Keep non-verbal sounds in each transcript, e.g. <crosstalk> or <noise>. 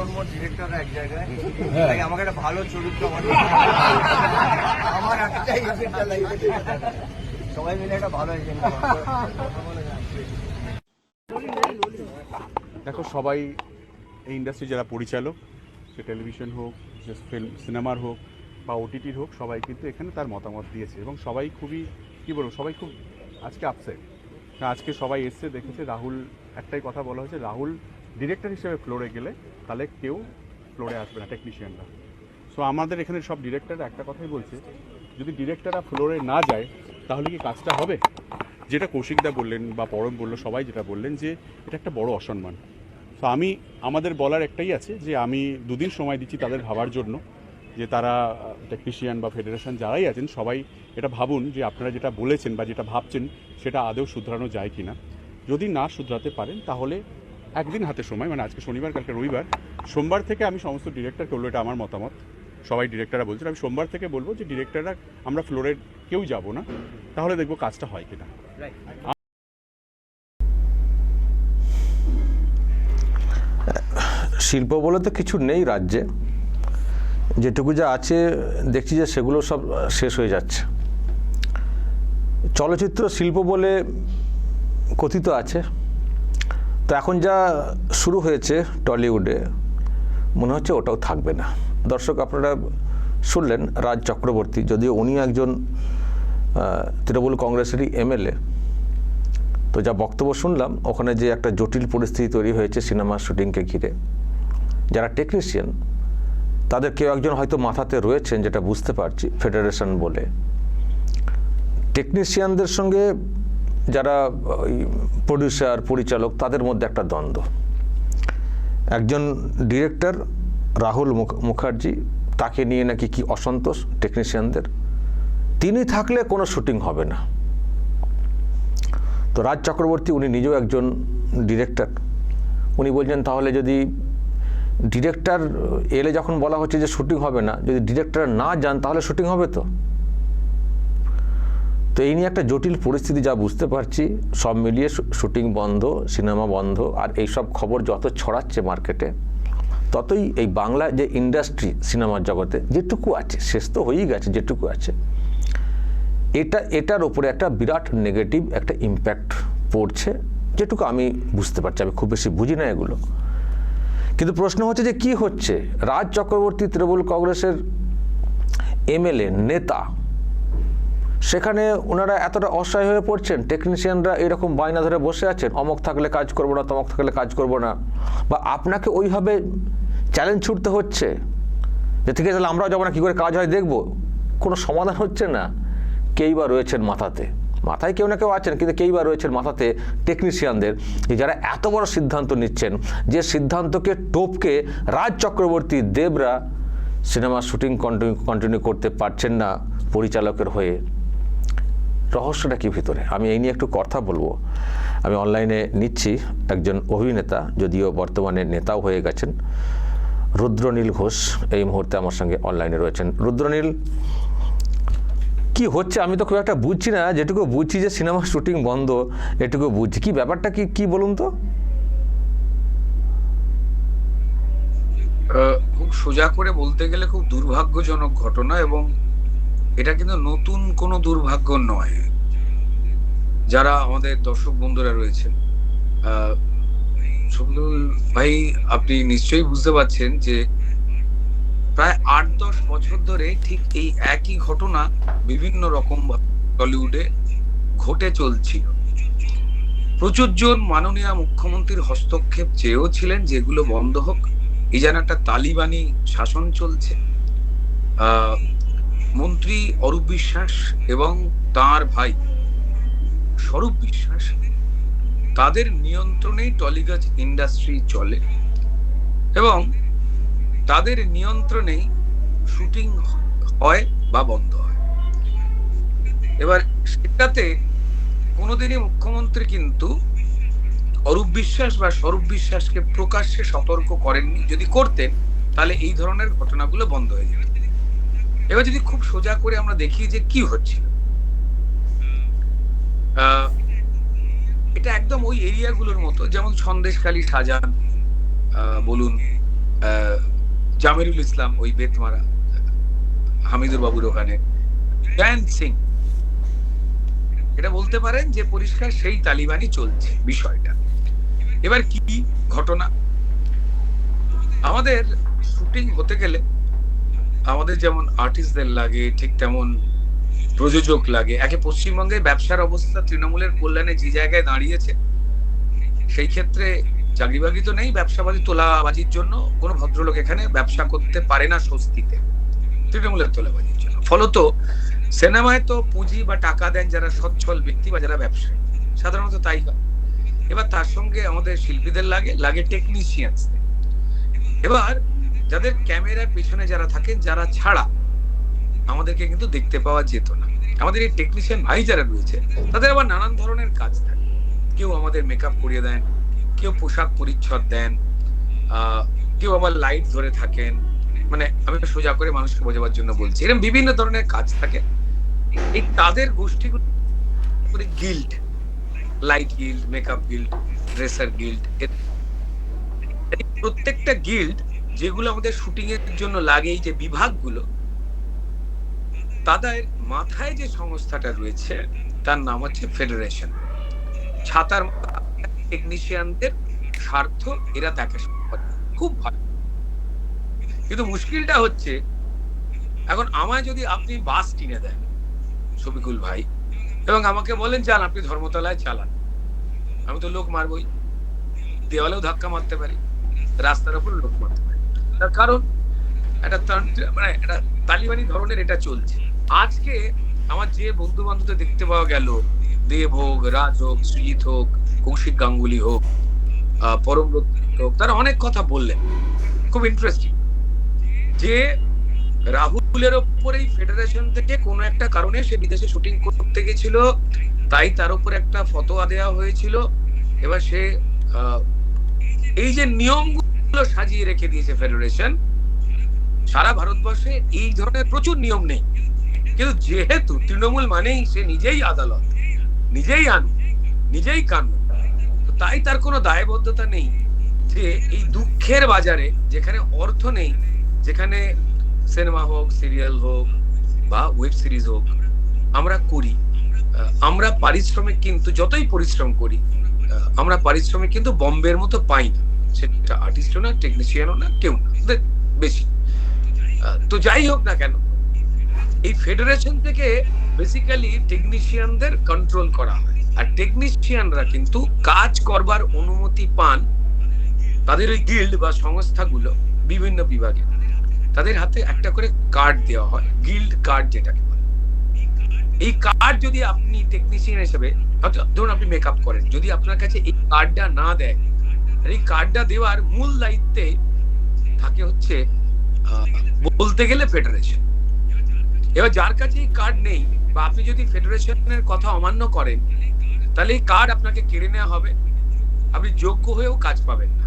প্রজন্ম ডিরেক্টর এক জায়গায়। তাই আমাকে একটা ভালো চরিত্র আমার <laughs> একটাই এজেন্ডা সবাই মিলে একটা ভালো এজেন্ডা দেখো সবাই এই ইন্ডাস্ট্রি যারা পরিচালক সে টেলিভিশন হোক সে ফিল্ম সিনেমার হোক বা ওটিটির হোক সবাই কিন্তু এখানে তার মতামত দিয়েছে। এবং সবাই খুবই কী বলব সবাই খুব আজকে আপসেট আজকে সবাই এসছে দেখেছে রাহুল একটাই কথা বলা হয়েছে রাহুল ডিরেক্টর হিসেবে ফ্লোরে গেলে তাহলে কেউ ফ্লোরে আসবে না টেকনিশিয়ানরা সো আমাদের এখানে সব ডিরেক্টর একটা কথাই বলছে, যদি ডিরেক্টররা ফ্লোরে না যায়, তাহলে কি কাজটা হবে? যেটা কৌশিকদা বললেন বা পরম বলল, সবাই যেটা বললেন যে, এটা একটা বড় অসম্মান। তো আমি, আমাদের বলার একটাই আছে যে, আমি দুদিন সময় দিচ্ছি তাদের ভাবার জন্য, যে তারা টেকনিশিয়ান বা ফেডারেশন যারাই আছেন, সবাই এটা ভাবুন যে আপনারা যেটা বলেছেন বা যেটা ভাবছেন, সেটা আদৌ শুধরানো যায় কি না যদি না শুধরাতে পারেন, তাহলে একদিন হাতে সময় মানে আজকে শনিবার, কালকে রবিবার, সোমবার থেকে আমি সমস্ত ডিরেক্টরকে বলব, এটা আমার মতামত। সবাই ডিরেক্টররা বলছেন, আমি সোমবার থেকে বলব যে ডিরেক্টররা আমরা ফ্লোরের কেউ যাব না, তাহলে দেখব কাজটা হয় কিনা। শিল্প বলে তো কিছু নেই রাজ্যে। যেটুকু যা আছে, দেখছি যে সেগুলো সব শেষ হয়ে যাচ্ছে। চলচ্চিত্র শিল্প বলে কথিত আছে। তো এখন যা শুরু হয়েছে টলিউডে, মনে হচ্ছে ওটাও থাকবে না। দর্শক, আপনারা শুনলেন রাজ চক্রবর্তী, যদিও উনি একজন তৃণমূল কংগ্রেসেরই এমএলএ। তো যা বক্তব্য শুনলাম, ওখানে যে একটা জটিল পরিস্থিতি তৈরি হয়েছে সিনেমা শুটিংকে ঘিরে। যারা টেকনিশিয়ান তাদের কেউ একজন হয়তো মাথাতে রয়েছেন, যেটা বুঝতে পারছি ফেডারেশন বলে। টেকনিশিয়ানদের সঙ্গে যারা প্রডিউসার পরিচালক, তাদের মধ্যে একটা দ্বন্দ্ব। একজন ডিরেক্টর রাহুল মুখ- মুখার্জি, তাকে নিয়ে নাকি কি অসন্তোষ টেকনিশিয়ানদের তিনি থাকলে কোনো শুটিং হবে না। তো রাজ চক্রবর্তী, উনি নিজেও একজন ডিরেক্টর উনি বলছেন, তাহলে যদি ডিরেক্টর এলে যখন বলা হচ্ছে যে শুটিং হবে না, যদি ডিরেক্টর না যান, তাহলে শুটিং হবে তো? তো এই নিয়ে একটা জটিল পরিস্থিতি যা বুঝতে পারছি, সব মিলিয়ে শুটিং বন্ধ, সিনেমা বন্ধ, আর এই সব খবর যত ছড়াচ্ছে মার্কেটে, ততই এই বাংলা যে ইন্ডাস্ট্রি সিনেমার জগতে যেটুকু আছে, শেষ তো হয়েই গেছে যেটুকু আছে, এটা, এটার উপরে একটা বিরাট নেগেটিভ একটা ইম্প্যাক্ট পড়ছে, যেটুকু আমি বুঝতে পারছি। আমি খুব বেশি বুঝি না এগুলো। কিন্তু প্রশ্ন হচ্ছে যে কি হচ্ছে? রাজ চক্রবর্তী তৃণমূল কংগ্রেসের এমএলএ, নেতা সেখানে ওনারা এতটা অসহায় হয়ে পড়ছেন টেকনিশিয়ানরা এরকম বায়না ধরে বসে আছেন, অমক থাকলে কাজ করব না, তমক থাকলে কাজ করব না। বা আপনাকে ওইভাবে চ্যালেঞ্জ ছুটতে হচ্ছে? যে ঠিক আছে, তাহলে আমরাও যাব না, কী করে কাজ হয় দেখব? কোনো সমাধান হচ্ছে না। কেই বা রয়েছেন মাথাতে? মাথায় কেউ না কেউ আছেন, কিন্তু কেই বা রয়েছেন মাথাতে টেকনিশিয়ানদের যারা এত বড় সিদ্ধান্ত নিচ্ছেন, যে সিদ্ধান্তকে টোপকে রাজ চক্রবর্তী দেবরা সিনেমা শুটিং কন্টিনিউ কন্টিনিউ করতে পারছেন না পরিচালকের হয়ে। রহস্যটা কি ভিতরে? আমি এই নিয়ে একটু কথা বলব। আমি অনলাইনে নিচ্ছি একজন অভিনেতা, যদিও বর্তমানে নেতাও হয়ে গেছেন। রুদ্রনীল ঘোষ এই মুহূর্তে আমার সঙ্গে অনলাইনে রয়েছেন। রুদ্রনীল, কি হচ্ছে? আমি তো খুব একটা বুঝছি না। যেটুকু বুঝছি যে সিনেমা শুটিং বন্ধ, এটুকু বুঝছি। কি ব্যাপারটা কি কি বলুন তো? খুব সোজা করে বলতে গেলে খুব দুর্ভাগ্যজনক ঘটনা এবং এটা কিন্তু নতুন কোনো দুর্ভাগ্য নয়। যারা আমাদের দর্শক বন্ধুরা রয়েছেন আহ, শফিকুল ভাই আপনি নিশ্চয়ই বুঝতে পারছেন যে প্রায় আট দশ বছর ধরে ঠিক এই একই ঘটনা বিভিন্ন রকম টলিউডে ঘটে চলছিল। প্রচুর জন মাননীয় মুখ্যমন্ত্রীর হস্তক্ষেপ চেয়েও ছিলেন যেগুলো বন্ধ হোক। এই যেন একটা তালিবানি শাসন চলছে। আহ, মন্ত্রী অরূপ বিশ্বাস এবং তার ভাই স্বরূপ বিশ্বাস, তাদের নিয়ন্ত্রণেই টলিগঞ্জ ইন্ডাস্ট্রি চলে এবং তাদের নিয়ন্ত্রণেই শুটিং হয় বা বন্ধ হয়। এবার সেটাতে কোনোদিনই মুখ্যমন্ত্রী কিন্তু অরূপ বিশ্বাস বা স্বরূপ বিশ্বাসকে প্রকাশ্যে সতর্ক করেননি। যদি করতেন, তাহলে এই ধরনের ঘটনাগুলো বন্ধ হয়ে যেত। এবার যদি খুব সোজা করে আমরা দেখি যে কি হচ্ছিল। এটা একদম ওই এরিয়াগুলোর মতো যেমন সন্দেশখালী আহ, বলুন জামিরুল ইসলাম ওই বেতমারা হামিদুর বাবুর ওখানে জয়ন্ত সিং। এটা বলতে পারেন যে পরিষ্কার সেই তালিবানই চলছে বিষয়টা। এবার কি ঘটনা? আমাদের শুটিং হতে গেলে আমাদের যেমন আর্টিস্টদের লাগে, ঠিক তেমন প্রযোজক লাগে। একে পশ্চিমবঙ্গে ব্যবসার অবস্থা, তৃণমূলের কল্যাণে যে জায়গায় দাঁড়িয়েছে, সেই ক্ষেত্রে চাকরিবাকরি তো নেই ব্যবসাবাজি, তোলাবাজির জন্য। কোনো ভদ্রলোক এখানে ব্যবসা করতে পারে না স্বস্তিতে, তৃণমূলের তোলাবাজির জন্য। ফলত সিনেমায় তো পুঁজি বা টাকা দেন যারা সচ্ছল ব্যক্তি বা যারা ব্যবসায়ী, সাধারণত তাই হয়। এবার তার সঙ্গে আমাদের শিল্পীদের লাগে লাগে টেকনিশিয়ানস এবার যাদের ক্যামেরার পিছনে যারা থাকেন যারা ছাড়া, আমাদেরকে কিন্তু দেখতে পাওয়া যেত না। আমাদের এই টেকনিশিয়ান ভাই যারা রয়েছে, তাদের আবার নানান ধরনের কাজ থাকে। কেউ আমাদের মেকআপ করিয়ে দেন, কেউ পোশাক পরিচ্ছদ দেন কেউ আবার লাইট ধরে থাকেন। মানে আমি সোজা করে মানুষকে বোঝাবার জন্য বলছি, এরকম বিভিন্ন ধরনের কাজ থাকে। এই তাদের গোষ্ঠীগুলো guild light guild makeup guild dresser guild প্রত্যেকটা গিল্ড যেগুলো আমাদের শুটিং এর জন্য লাগে যে বিভাগগুলো, তাদের মাথায় যে সংস্থাটা রয়েছে, তার নাম হচ্ছে ফেডারেশন ছাতার টেকনিশিয়ানদের স্বার্থ এরা দেখাশোনা খুব ভালো কিন্তু মুশকিলটা হচ্ছে, এখন আমায় যদি আপনি বাস কিনে দেন, শফিকুল ভাই, এবং আমাকে বলেন চান আপনি ধর্মতলায় চালান। আমি তো লোক মারবই। দেওয়ালেও ধাক্কা মারতে পারি। রাস্তার উপর লোক মারতে পারি। তার কারণ একটা মানে একটা তালিবানি ধরনের এটা চলছে। আজকে আমার যে বন্ধু বান্ধবদের দেখতে পাওয়া গেল, দেব হোক, রাজ হোক, সৃজিত হোক, কৌশিক গাঙ্গুলি হোক পরমব্রত হোক, তারা অনেক কথা বললেন। খুব ইন্টারেস্টিং যে রাহুলের ওপরেই ফেডারেশন থেকে কোনো একটা কারণে সে বিদেশে শুটিং করতে গেছিল, তাই তার উপর একটা ফতোয়া দেওয়া হয়েছিল। এবার সে এই যে নিয়মগুলো সাজিয়ে রেখে দিয়েছে ফেডারেশন। সারা ভারতবর্ষে এই ধরনের প্রচুর নিয়ম নেই। কিন্তু যেহেতু তৃণমূল মানেই সে নিজেই আদালত, নিজেই আন নিজেই কানুন তাই তার কোনো দায়বদ্ধতা নেই যে এই দুঃখের বাজারে যেখানে অর্থ নেই, যেখানে সিনেমা হোক, সিরিয়াল হোক বা ওয়েব সিরিজ হোক, আমরা করি। আমরা পারিশ্রমিক কিন্তু যতই পরিশ্রম করি আমরা পারিশ্রমিক কিন্তু বম্বের মতো পাই না। সেটা না টেকনিশিয়ানও না, কেউ না বেশি। তো যাই হোক না কেন, এই ফেডারেশন থেকে বেসিক্যালি টেকনিশিয়ানদের কন্ট্রোল করা হয়। আর টেকনিশিয়ানরা কিন্তু কাজ করবার অনুমতি পান তাদের ওই গিল্ড বা সংস্থাগুলো, বিভিন্ন বিভাগে। তাদের হাতে একটা করে কার্ড দেওয়া হয় গিল্ড কার্ড যেটাকে বলে। এই কার্ড যদি আপনি টেকনিশিয়ান হিসেবে ধরুন আপনি মেকআপ করেন, যদি আপনার কাছে এই কার্ডটা না দেয় এই কার্ডটা দেওয়ার মূল দায়িত্বে থাকে হচ্ছে বলতে গেলে ফেডারেশন এবার যার কাছে এই কার্ড নেই বা আপনি যদি ফেডারেশনের কথা অমান্য করেন তাহলে এই কার্ড আপনাকে কেড়ে নেওয়া হবে। আপনি যোগ্য হয়েও কাজ পাবেন না।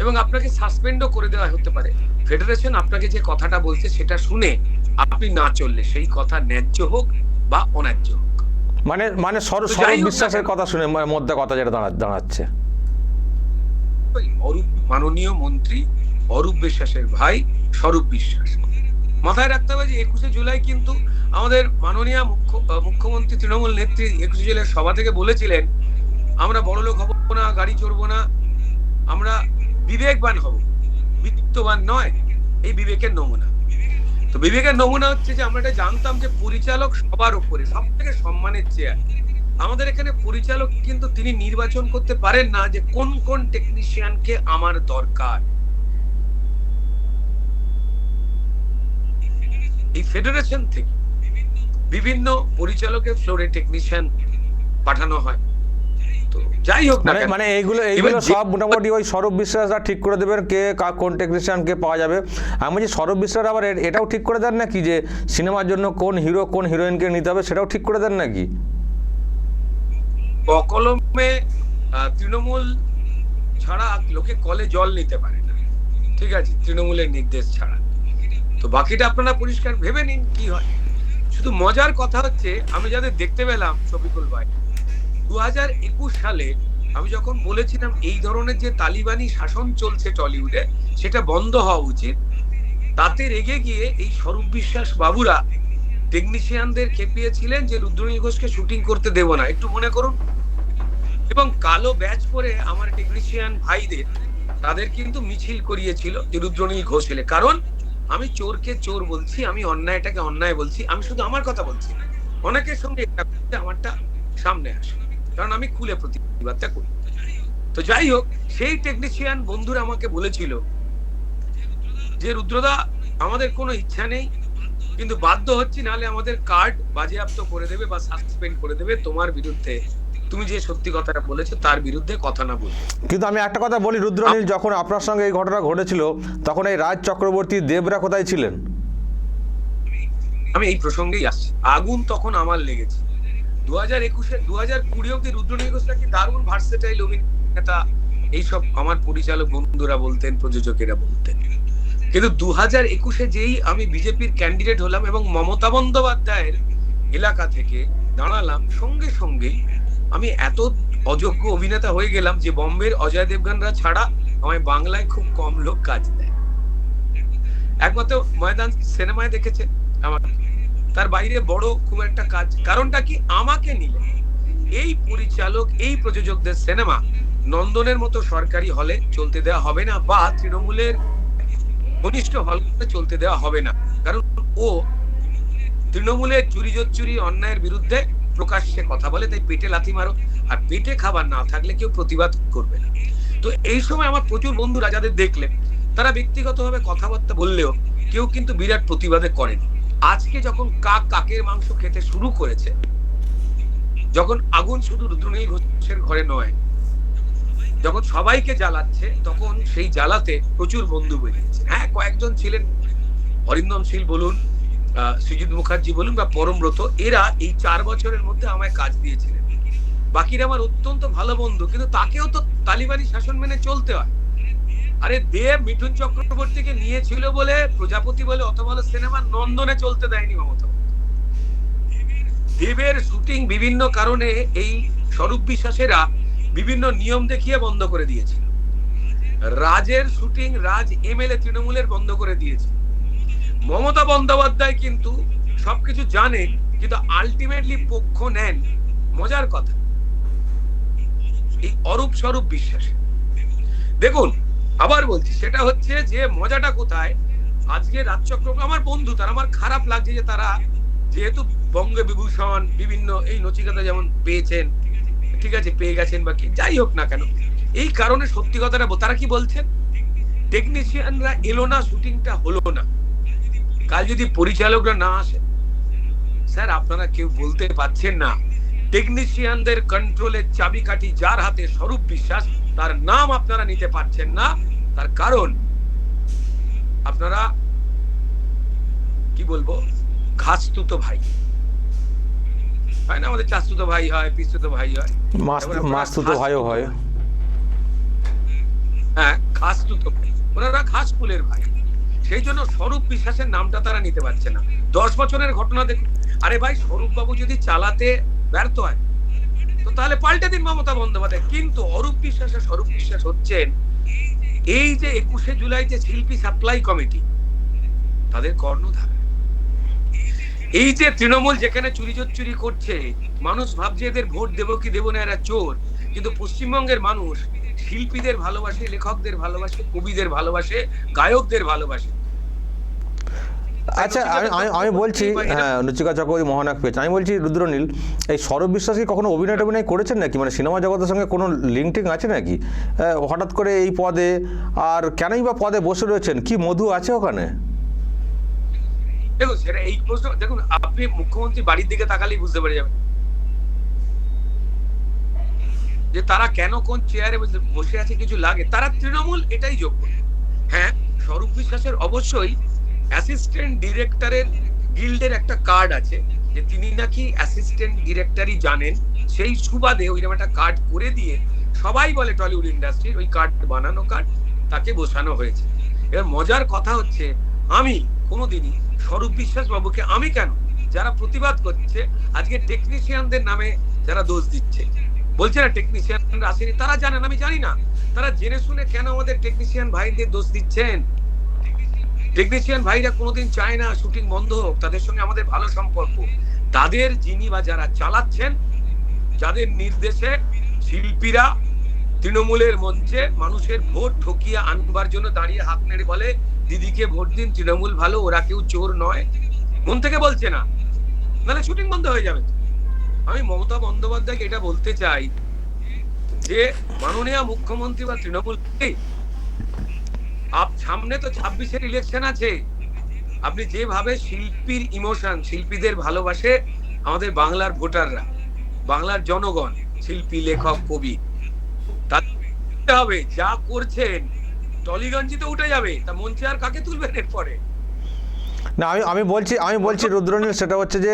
এবং আপনাকে সাসপেন্ডও করে দেওয়া হতে পারে। ফেডারেশন আপনাকে যে কথাটা বলছে সেটা শুনে আপনি না চললে সেই কথা ন্যায্য হোক বা অন্যায্য হোক। মানে মানে সর তো যাই সরব হোক না বিশ্বাসের কথা শুনে মধ্যে কথা যেটা দাঁড়াচ্ছে। অরূপ মাননীয় মন্ত্রী, অরূপ বিশ্বাসের ভাই, স্বরূপ বিশ্বাস। মাথায় রাখতে হবে যে একুশে জুলাই কিন্তু আমাদের মাননীয় মুখ্য মুখ্যমন্ত্রী তৃণমূল নেত্রী একুশে জুলাই সভা থেকে বলেছিলেন, আমরা বড় লোক হব না, গাড়ি চড়বো না, আমরা বিবেকবান হব। বিত্তবান নয়, এই বিবেকের নমুনা। তো বিবেকের নমুনা হচ্ছে যে আমরা এটা জানতাম যে পরিচালক সবার উপরে সব থেকে সম্মানের চেয়ার আমাদের এখানে পরিচালক কিন্তু তিনি নির্বাচন করতে পারেন না যে কোন কোন টেকনিশিয়ানকে আমার দরকার। এই ফেডারেশন থেকে বিভিন্ন পরিচালকের ফ্লোরে টেকনিশিয়ান পাঠানো হয়। তো যাই হোক না মানে মানে এইগুলো এইগুলো সব মোটামুটি ওই সৌরভ বিশ্বাসরা ঠিক করে দেবেন কে কা- কোন টেকনিশিয়ান কে পাওয়া যাবে। আমি বলছি সৌরভ বিশ্বাস আবার এটাও ঠিক করে দেন নাকি যে সিনেমার জন্য কোন হিরো কোন হিরোইনকে নিতে হবে সেটাও ঠিক করে দেন নাকি? অকলমে আহ, তৃণমূল ছাড়া লোকে কলে জল নিতে পারে না। ঠিক আছে তৃণমূলের নির্দেশ ছাড়া। তো বাকিটা আপনারা পরিষ্কার ভেবে নিন কি হয়। শুধু মজার কথা হচ্ছে আমি যাদের দেখতে পেলাম শফিকুল ভাই দু হাজার একুশ সালে আমি যখন বলেছিলাম এই ধরনের যে তালিবানি শাসন চলছে টলিউডে সেটা বন্ধ হওয়া উচিত তাতে রেগে গিয়ে এই স্বরূপ বিশ্বাস বাবুরা টেকনিশিয়ানদের খেপিয়েছিলেন যে রুদ্রনীল ঘোষকে শুটিং করতে দেব না। একটু মনে করুন। এবং কালো ব্যাচ পরে আমার টেকনিশিয়ান ভাইদের, তাদের কিন্তু মিছিল করিয়েছিল যে রুদ্রনীল ঘোষ এলে। কারণ আমি চোরকে চোর বলছি, আমি অন্যায়টাকে অন্যায় বলছি, আমি শুধু আমার কথা বলছি। অনেকের সঙ্গে আমারটা সামনে আসে। কারণ আমি খুলে প্রতিবাদটা করি। তো যাই হোক, সেই টেকনিশিয়ান বন্ধুরা আমাকে বলেছিল যে, রুদ্রদা, আমাদের কোনো ইচ্ছা নেই, কিন্তু বাধ্য হচ্ছি, নাহলে আমাদের কার্ড বাজেয়াপ্ত করে দেবে বা সাসপেন্ড করে দেবে তোমার বিরুদ্ধে। তুমি যে সত্যি কথাটা বলেছ তার বিরুদ্ধে কথা না বলবে কিন্তু আমি একটা কথা বলি রুদ্রনীল যখন আপনার সঙ্গে এই ঘটনা ঘটেছিল তখন এই রাজ চক্রবর্তী দেবরা কোথায় ছিলেন? আমি এই প্রসঙ্গেই আসছি। আগুন তখন আমার লেগেছে। দু হাজার একুশে দু হাজার কুড়ি অব্দি রুদ্রনীল ঘোষ নাকি দারুণ ভার্সেটাইল অভিনেতা? এইসব আমার পরিচালক বন্ধুরা বলতেন প্রযোজকেরা বলতেন। কিন্তু দু হাজার একুশে যেই আমি বিজেপির ক্যান্ডিডেট হলাম এবং মমতা বন্দ্যোপাধ্যায়ের এলাকা থেকে দাঁড়ালাম সঙ্গে সঙ্গেই আমি এত অযোগ্য অভিনেতা হয়ে গেলাম যে বম্বের অজয় দেবগানরা ছাড়া আমায় বাংলায় খুব কম লোক কাজ দেয়। একমাত্র ময়দান সিনেমায় দেখেছে আমার। তার বাইরে বড় খুব একটা কাজ কারণটা কি? আমাকে নিলে। এই পরিচালক, এই প্রযোজকদের সিনেমা নন্দনের মতো সরকারি হলে চলতে দেওয়া হবে না বা তৃণমূলের ঘনিষ্ঠ হলগুলোতে চলতে দেওয়া হবে না। কারণ ও তৃণমূলের চুরি চুরি অন্যায়ের বিরুদ্ধে প্রকাশ্যে কথা বলে, তাই পেটে লাথি মারো। আর পেটে খাবার না থাকলে কেউ প্রতিবাদ করবে না। তো এই সময় আমার প্রচুর বন্ধুরা যাদের দেখলেন। তারা ব্যক্তিগতভাবে কথাবার্তা বললেও কেউ কিন্তু বিরাট প্রতিবাদে করেনি। আজকে যখন কাক কাকের মাংস খেতে শুরু করেছে, যখন আগুন শুধু রুদ্রনীল ঘোষের ঘরে নয়, যখন সবাইকে জ্বালাচ্ছে, তখন সেই জ্বালাতে প্রচুর বন্ধু বেরিয়েছে। হ্যাঁ কয়েকজন ছিলেন। অরিন্দম শীল বলুন সৃজিত মুখার্জি বলুন বা পরমব্রত এরা এই চার বছরের মধ্যে আমায় কাজ দিয়েছিলেন। বাকিরা আমার অত্যন্ত ভালো বন্ধু, কিন্তু তাকেও তো তালিবানি শাসন মেনে চলতে হয়। আরে দেব মিঠুন চক্রবর্তীকে নিয়েছিল বলে, প্রজাপতি বলে অত ভালো সিনেমা নন্দনে চলতে দেয়নি মমতা দেবের শুটিং বিভিন্ন কারণে এই স্বরূপ বিশ্বাসেরা বিভিন্ন নিয়ম দেখিয়ে বন্ধ করে দিয়েছিল। রাজের শুটিং রাজ এমএলএ তৃণমূলের বন্ধ করে দিয়েছে মমতা বন্দ্যোপাধ্যায় কিন্তু সবকিছু জানেন কিন্তু আলটিমেটলি পক্ষ নেন। মজার কথা। এই অরূপ স্বরূপ বিশ্বাসে। দেখুন, আবার বলছি, সেটা হচ্ছে যে মজাটা কোথায়? আজকে রাজচক্র আমার বন্ধু, তারা আমার খারাপ লাগছে যে তারা যেহেতু বঙ্গ বিভূষণ বিভিন্ন এই নচিকাতা যেমন পেয়েছেন, ঠিক আছে, পেয়ে গেছেন বা কি, যাই হোক না কেন, এই কারণে সত্যি কথাটা তারা কি বলছেন? টেকনিশিয়ানরা এলো না শুটিংটা হলো না। কাল যদি পরিচালকরা না আসে স্যার আপনারা কেউ বলতে পাচ্ছেন না। টেকনিশিয়ানদের কন্ট্রোলের চাবিকাঠি যার হাতে স্বরূপ বিশ্বাস তার নাম আপনারা নিতে পারছেন না। তার কারণ আপনারা কি বলব ঘাসতুতো ভাই। হয় না? আমাদের চাস্তুতো ভাই হয় পিস্তুতো ভাই হয়। মাস এবার আপনারা মাস তো ভাইও হয়। হ্যাঁ খাসতুতো ভাই ওনারা খাস ফুলের ভাই। সেই জন্য স্বরূপ বিশ্বাসের নামটা তারা নিতে পারছে না। দশ বছরের ঘটনা দেখুন। আরে ভাই স্বরূপ বাবু যদি চালাতে ব্যর্থ হয়, তো তাহলে পাল্টে দিন মমতা বন্দ্যোপাধ্যায়। কিন্তু অরূপ বিশ্বাস আর স্বরূপ বিশ্বাস হচ্ছেন এই যে একুশে জুলাই যে শিল্পী সাপ্লাই কমিটি, তাদের কর্ণধার। এই যে তৃণমূল যেখানে চুরি চুরি করছে, মানুষ ভাবছে এদের ভোট দেবো কি দেবো না, এরা চোর। কিন্তু পশ্চিমবঙ্গের মানুষ শিল্পীদের ভালোবাসে, লেখকদের ভালোবাসে, কবিদের ভালোবাসে, গায়কদের ভালোবাসে। আচ্ছা আমি আমি- আমি বলছি হ্যাঁ নচিকা চক্রবর্তী মহানাক পেয়েছেন। আমি বলছি রুদ্রনীল এই সৌরভ বিশ্বাস কি কখনো অভিনয় টভিনয় করেছেন নাকি? মানে সিনেমা জগতের সঙ্গে কোনো লিঙ্ক টিঙ্ক আছে নাকি? হঠাৎ করে এই পদে আর কেনই বা পদে বসে রয়েছেন? কি মধু আছে ওখানে? দেখুন সেটা এই প্রশ্ন দেখুন আপনি মুখ্যমন্ত্রী বাড়ির দিকে তাকালেই বুঝতে পেরে যাবেন। যে তারা কেন কোন চেয়ারে বসে আছে কিছু লাগে। তারা তৃণমূল এটাই যোগ্য। হ্যাঁ স্বরূপ বিশ্বাসের অবশ্যই অ্যাসিস্ট্যান্ট ডিরেক্টরের গিল্ডের একটা কার্ড আছে, যে তিনি নাকি অ্যাসিস্ট্যান্ট ডিরেক্টরই জানেন। সেই সুবাদে ওইরকম একটা কার্ড করে দিয়ে সবাই বলে টলিউড ইন্ডাস্ট্রির ওই কার্ড বানানো কার্ড তাকে বসানো হয়েছে। এবার মজার কথা হচ্ছে, আমি কোনোদিনই স্বরূপ বিশ্বাস বাবুকে আমি কেন? যারা প্রতিবাদ করছে, আজকে টেকনিশিয়ানদের নামে যারা দোষ দিচ্ছে। বলছে না টেকনিশিয়ান আসেনি, তারা জানেন, আমি জানি না। তারা জেনে শুনে কেন আমাদের টেকনিশিয়ান ভাইদের দোষ দিচ্ছেন? টেকনিশিয়ান ভাইরা কোনোদিন চায় না শুটিং বন্ধ হোক তাদের সঙ্গে আমাদের ভালো সম্পর্ক। তাদের যিনি বা যারা চালাচ্ছেন যাদের নির্দেশে শিল্পীরা তৃণমূলের মঞ্চে মানুষের ভোট ঠকিয়ে আনবার জন্য দাঁড়িয়ে হাত নেড়ে বলে দিদিকে ভোট দিন তৃণমূল ভালো ওরা কেউ চোর নয়। মন থেকে বলছে না। নাহলে শুটিং বন্ধ হয়ে যাবে। আমি মমতা বন্দ্যোপাধ্যায়কে এটা বলতে চাই যে মাননীয় মুখ্যমন্ত্রী বা তৃণমূল এই, আপ সামনে তো ছাব্বিশের ইলেকশন আছে। আপনি যেভাবে শিল্পীর ইমোশন শিল্পীদের ভালোবাসে আমাদের বাংলার ভোটাররা বাংলার জনগণ শিল্পী লেখক কবি হবে যা করছেন টলিগঞ্জি তো উঠে যাবে তা মঞ্চে আর কাকে তুলবেন এরপরে? না আমি আমি বলছি আমি বলছি রুদ্রনীল সেটা হচ্ছে যে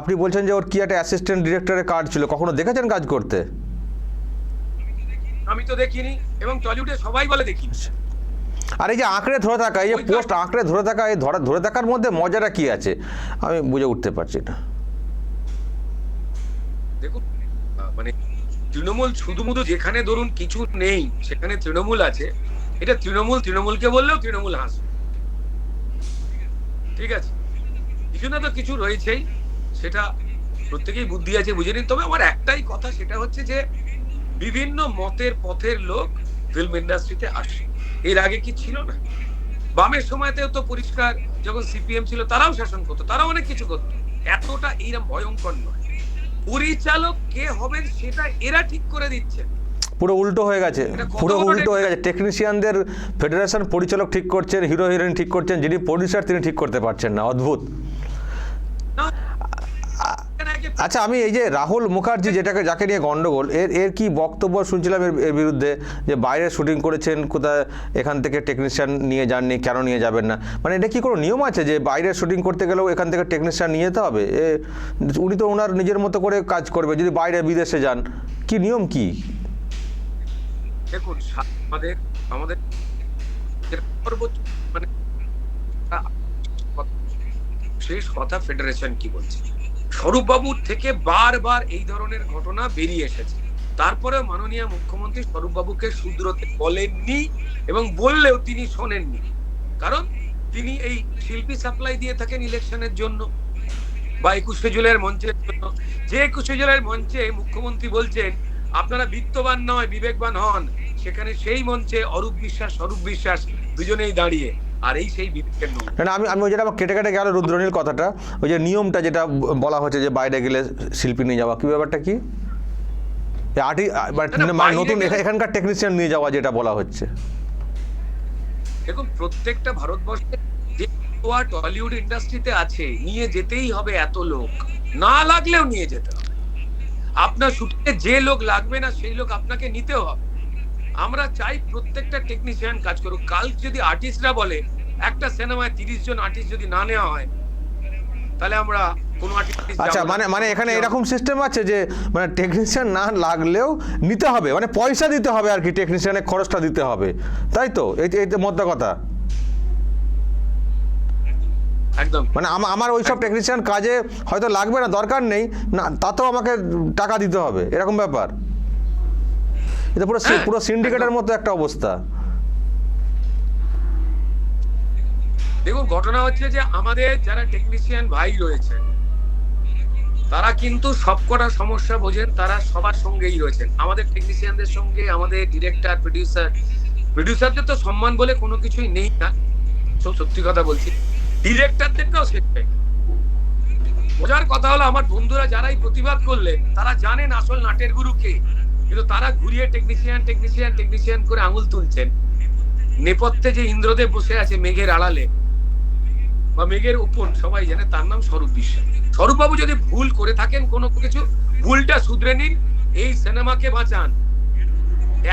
আপনি বলছেন যে ওর কি একটা অ্যাসিস্ট্যান্ট ডিরেক্টরের কার্ড ছিল কখনো দেখেছেন কাজ করতে? আমি তো দেখিনি এবং টলিউডে সবাই বলে দেখিনি। আর এই যে আঁকড়ে ধরে থাকা এই যে পোস্ট আঁকড়ে ধরে থাকা এই ধরে ধরে থাকার মধ্যে মজাটা কি আছে? আমি বুঝে উঠতে পারছি না। দেখুন মানে তৃণমূল শুধুমুধু যেখানে ধরুন কিছু নেই সেখানে তৃণমূল আছে। এটা তৃণমূল তৃণমূলকে বললেও তৃণমূল হাসবে। ঠিক আছে? কিছু না তো কিছু রয়েছেই সেটা প্রত্যেকেই বুদ্ধি আছে বুঝে নিন। তবে আমার একটাই কথা সেটা হচ্ছে যে বিভিন্ন মতের পথের লোক ফিল্ম ইন্ডাস্ট্রিতে আসে। এর আগে কি ছিল না? বামের সময়তেও তো পরিষ্কার যখন সিপিএম ছিল তারাও শাসন করতো তারাও অনেক কিছু করতো। এতটা এইরকম ভয়ঙ্কর নয়। পরিচালক কে হবেন সেটা এরা ঠিক করে দিচ্ছে। পুরো উল্টো হয়ে গেছে পুরো উল্টো হয়ে গেছে। টেকনিশিয়ানদের ফেডারেশন পরিচালক ঠিক করছেন হিরো হিরোইন ঠিক করছেন যিনি প্রডিউসার তিনি ঠিক করতে পারছেন না। অদ্ভুত। আচ্ছা আমি এই যে রাহুল মুখার্জি যেটাকে, যাকে নিয়ে গন্ডগোল, এর এর কি বক্তব্য শুনছিলাম এর বিরুদ্ধে? যে বাইরে শুটিং করেছেন, কোথায়, এখান থেকে টেকনিশিয়ান নিয়ে যাননি, কেন নিয়ে যাবেন না? মানে এটা কি কোনো নিয়ম আছে যে বাইরে শুটিং করতে গেলেও এখান থেকে টেকনিশিয়ান নিয়ে যেতে হবে? এ, উনি তো ওনার নিজের মতো করে কাজ করবে, যদি বাইরে বিদেশে যান, কি নিয়ম কি? দেখুন আমাদের আমাদের সর্বোচ্চ মানে শেষ কথা ফেডারেশন কি বলছে? স্বরূপবাবুর থেকে বারবার এই ধরনের ঘটনা বেরিয়ে এসেছে। তারপরে মাননীয় মুখ্যমন্ত্রী স্বরূপবাবুকে শুধরোতে বলেননি এবং বললেও তিনি শোনেননি। কারণ তিনি এই শিল্পী সাপ্লাই দিয়ে থাকেন ইলেকশনের জন্য বা একুশে জুলাইয়ের মঞ্চের জন্য। যে একুশে জুলাইয়ের মঞ্চে মুখ্যমন্ত্রী বলছেন, আপনারা বিত্তবান নয়, বিবেকবান হন। সেখানে সেই মঞ্চে অরূপ বিশ্বাস, স্বরূপ বিশ্বাস দুজনেই দাঁড়িয়ে। আর এই সেই বিবেকের না না, আমি আমি ওই যেটা আমার কেটে কেটে গেল রুদ্রনীল কথাটা ওই যে নিয়মটা যেটা বলা হচ্ছে যে বাইরে গেলে শিল্পী নিয়ে যাওয়া কি ব্যাপারটা কি? আর্টি মানে নতুন এখানকার টেকনিশিয়ান নিয়ে যাওয়া যেটা বলা হচ্ছে। দেখুন প্রত্যেকটা ভারতবর্ষে যে টলিউড ইন্ডাস্ট্রিতে আছে নিয়ে যেতেই হবে এত লোক। না লাগলেও নিয়ে যেতে হবে। আপনার শুটিংয়ে যে লোক লাগবে না সেই লোক আপনাকে নিতেও হবে। আমরা চাই প্রত্যেকটা টেকনিশিয়ান কাজ করুক। কাল যদি আর্টিস্টরা বলে একটা সিনেমায় তিরিশ জন আর্টিস্ট যদি না নেওয়া হয় তাহলে আমরা কোনো আচ্ছা মানে মানে এখানে এরকম সিস্টেম আছে যে মানে টেকনিশিয়ান না লাগলেও নিতে হবে। মানে পয়সা দিতে হবে আর কি টেকনিশিয়ানের খরচটা দিতে হবে। তাই তো? এই এই মধ্যে কথা। একদম। মানে আমা- আমার ওই সব টেকনিশিয়ান কাজে হয়তো লাগবে না দরকার নেই। না তাতেও আমাকে টাকা দিতে হবে। এরকম ব্যাপার। এটা পুরো হ্যাঁ, পুরো সিন্ডিকেটের মতো একটা অবস্থা। দেখুন ঘটনা হচ্ছে যে আমাদের যারা টেকনিশিয়ান ভাই রয়েছেন তারা কিন্তু সবকটা সমস্যা বোঝেন তারা সবার সঙ্গেই রয়েছেন। আমাদের টেকনিশিয়ানদের সঙ্গে আমাদের ডিরেক্টর প্রডিউসার প্রডিউসারদের তো সম্মান বলে কোনো কিছুই নেই না। সত্যি কথা বলছি। ডিরেক্টরদেরটাও সেটাই বোঝার কথা হলো আমার বন্ধুরা যারাই প্রতিবাদ করলেন তারা জানেন আসল নাটের গুরু কে। কিন্তু তারা ঘুরিয়ে টেকনিশিয়ান টেকনিশিয়ান টেকনিশিয়ান করে আঙুল তুলছেন। নেপথ্যে যে ইন্দ্রদেব বসে আছে মেঘের আড়ালে বা মেঘের উপর, সবাই জানে তার নাম স্বরূপ বিশ্বাস স্বরূপবাবু যদি ভুল করে থাকেন, কোনো কিছু, ভুলটা শুধরে নিন, এই সিনেমাকে বাঁচান।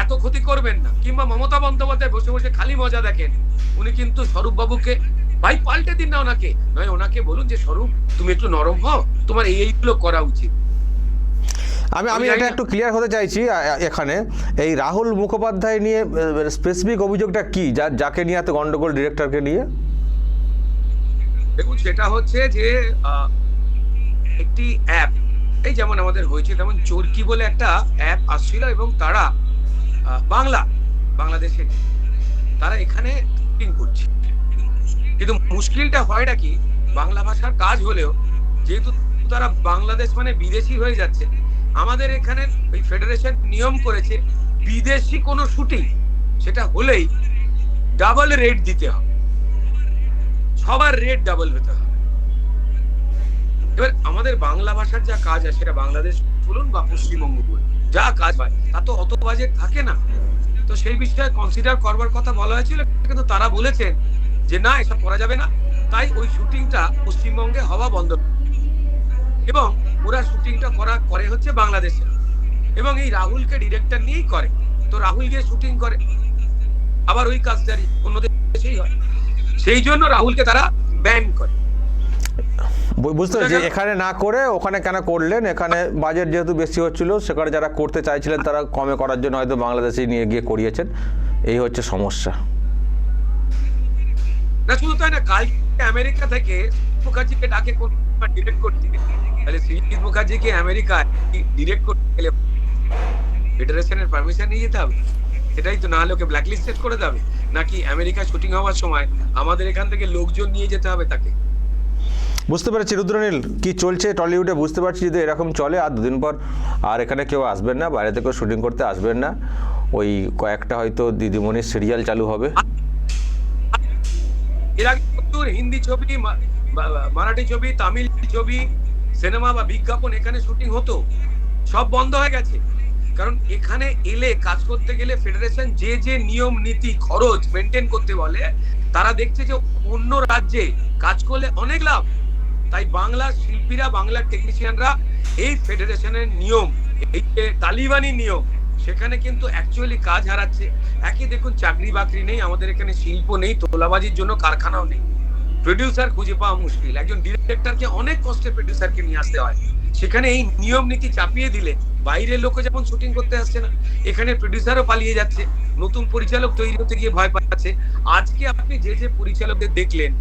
এত ক্ষতি করবেন না। কিংবা মমতা বন্দ্যোপাধ্যায় বসে বসে খালি মজা দেখেন, উনি কিন্তু স্বরূপ বাবুকে ভাই, পাল্টে দিন না ওনাকে। নয়, ওনাকে বলুন যে, স্বরূপ, তুমি একটু নরম হও, তোমার এই এইগুলো করা উচিত। আমি আমি এটা একটু ক্লিয়ার হতে চাইছি এখানে। এই রাহুল মুখোপাধ্যায় নিয়ে স্পেসিফিক অভিযোগটা কি? যা যাকে নিয়ে এত গন্ডগোল ডিরেক্টরকে নিয়ে? দেখুন সেটা হচ্ছে যে একটি অ্যাপ এই যেমন আমাদের হয়েছে তেমন চরকি বলে একটা অ্যাপ আসছিল এবং তারা বাংলা বাংলাদেশে তারা এখানে করছে। কিন্তু মুশকিলটা হয়টা কি? বাংলা ভাষার কাজ হলেও যেহেতু তারা বাংলাদেশ মানে বিদেশি হয়ে যাচ্ছে আমাদের এখানে ওই ফেডারেশন নিয়ম করেছে বিদেশি কোনো শুটিং, সেটা হলেই ডাবল রেট দিতে হবে। সবার রেট ডাবল হতে হবে। এবার আমাদের বাংলা ভাষার যা কাজ আছে, সেটা বাংলাদেশ বলুন বা পশ্চিমবঙ্গ বলুন, যা কাজ হয়, তা তো অত বাজেট থাকে না। তো সেই বিষয়ে কনসিডার করবার কথা বলা হয়েছিল, কিন্তু তারা বলেছেন যে না, এসব করা যাবে না। তাই ওই শুটিংটা পশ্চিমবঙ্গে হওয়া বন্ধ। এবং ওরা শুটিংটা করা করে হচ্ছে বাংলাদেশে। এবং এই রাহুলকে ডিরেক্টর নিয়েই করে। তো রাহুল গিয়ে শুটিং করে। আবার ওই কাজটারই অন্য দেশেই হয়। সেই জন্য রাহুলকে তারা ব্যান করে। বুঝতে পেরেছি এখানে না করে ওখানে কেন করলেন? এখানে বাজেট যেহেতু বেশি হচ্ছিল সেখানে যারা করতে চাইছিলেন তারা কমে করার জন্য হয়তো বাংলাদেশে নিয়ে গিয়ে করিয়েছেন। এই হচ্ছে সমস্যা। না শুধু তাই না কালকে আমেরিকা থেকে মুখার্জিকে ডাকে ডিরেক্ট করতে তাহলে শ্রীজিৎ মুখার্জিকে আমেরিকায় ডিরেক্ট করতে গেলে ফেডারেশনের পারমিশন নিয়ে যেতে হবে? সেটাই তো না হলে ওকে ব্ল্যাকলিস্টেড করে দেবে। নাকি আমেরিকায় শুটিং হওয়ার সময় আমাদের এখান থেকে লোকজন নিয়ে যেতে হবে তাকে? বুঝতে পেরেছি। রুদ্রনীল কি চলছে টলিউডে? বুঝতে পারছি যদি এরকম চলে আর দুদিন পর আর এখানে কেউ আসবেন না বাইরে থেকেও শুটিং করতে আসবেন না। ওই কয়েকটা হয়তো দিদিমণির সিরিয়াল চালু হবে। এর আগে হিন্দি ছবি মারাঠি ছবি তামিল ছবি সিনেমা বা বিজ্ঞাপন এখানে শুটিং হতো, সব বন্ধ হয়ে গেছে। কারণ এখানে এলে, কাজ করতে গেলে ফেডারেশন যে যে নিয়ম, নীতি, খরচ মেনটেন করতে বলে, তারা দেখছে যে অন্য রাজ্যে কাজ করলে অনেক লাভ। তাই বাংলার শিল্পীরা, বাংলার টেকনিশিয়ানরা এই ফেডারেশনের নিয়ম, এই যে তালিবানি নিয়ম, সেখানে কিন্তু অ্যাকচুয়ালি কাজ হারাচ্ছে। একই দেখুন চাকরি বাকরি নেই, আমাদের এখানে শিল্প নেই, তোলাবাজির জন্য কারখানাও নেই। প্রডিউসার খুঁজে পাওয়া মুশকিল। একজন ডিরেক্টরকে অনেক কষ্টে প্রডিউসারকে নিয়ে আসতে হয়। সেখানে এই নিয়ম নীতি চাপিয়ে দিলে বাইরের লোকও যেমন শুটিং করতে আসছে না, এখানে প্রডিউসারও পালিয়ে যাচ্ছে, নতুন পরিচালক তৈরি হতে গিয়ে ভয় পাচ্ছে। আজকে আপনি যে যে পরিচালকদের দেখলেন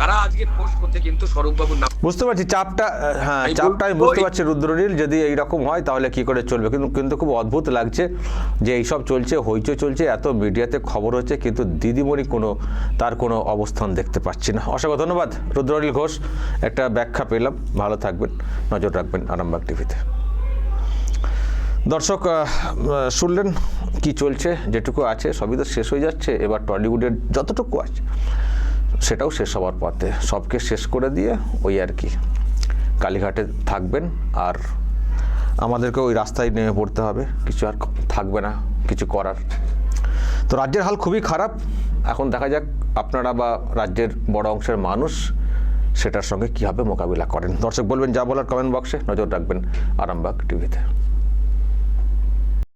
তারা আজকে পোস্ট করতে কিন্তু স্বরূপবাবুর নাম। বুঝতে পারছি চাপটা হ্যাঁ চাপটা আমি বুঝতে পারছি রুদ্রনীল যদি এইরকম হয় তাহলে কি করে চলবে? কিন্তু কিন্তু খুব অদ্ভুত লাগছে যে এইসব চলছে হইচই চলছে এত মিডিয়াতে খবর হচ্ছে কিন্তু দিদিমণি কোনো তার কোনো অবস্থান দেখতে পাচ্ছি না। অসংখ্য ধন্যবাদ রুদ্রনীল ঘোষ একটা ব্যাখ্যা পেলাম। ভালো থাকবেন নজর রাখবেন আরামবাগ টিভিতে। দর্শক শুনলেন কি চলছে যেটুকু আছে সবই তো শেষ হয়ে যাচ্ছে এবার টলিউডের যতটুকু আছে। সেটাও শেষ হওয়ার পথে। সবকে শেষ করে দিয়ে ওই আর কি। কালীঘাটে থাকবেন আর আমাদেরকে ওই রাস্তায় নেমে পড়তে হবে। কিছু আর থাকবে না, কিছু করার। তো রাজ্যের হাল খুবই খারাপ। এখন দেখা যাক আপনারা বা রাজ্যের বড় অংশের মানুষ সেটার সঙ্গে কীভাবে মোকাবিলা করেন। দর্শক বলবেন যা বলার কমেন্ট বক্সে নজর রাখবেন আরামবাগ টিভিতে